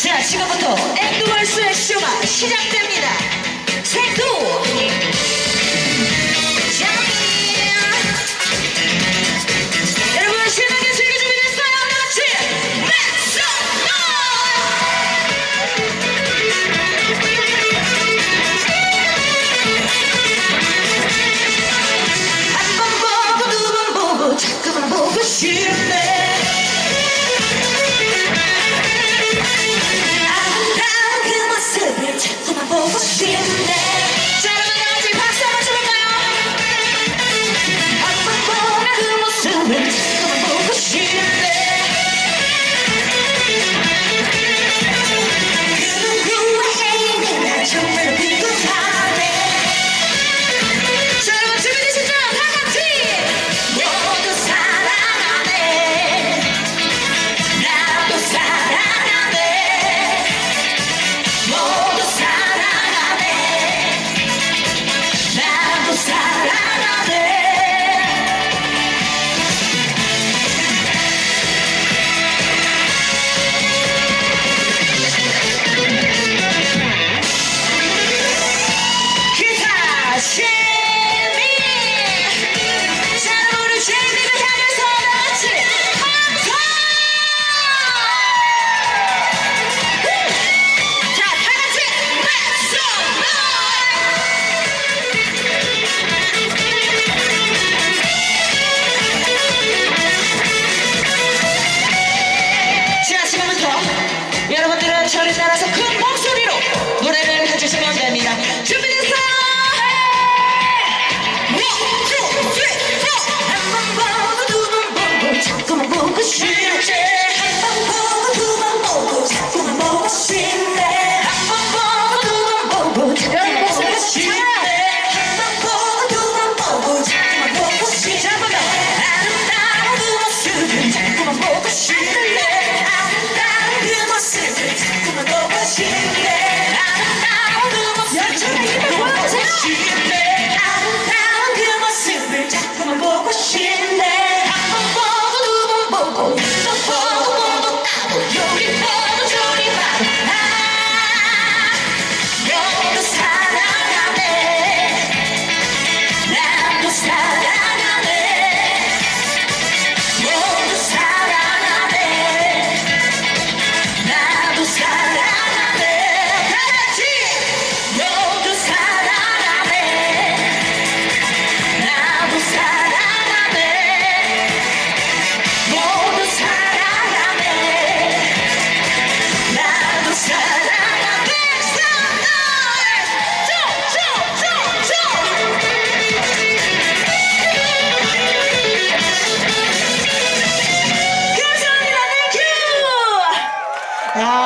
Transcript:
자, 지금부터 엔드월스의 쇼가 시작됩니다. 색도 하고 싶네 아름다운 그 모습을 자꾸만 보고 싶네.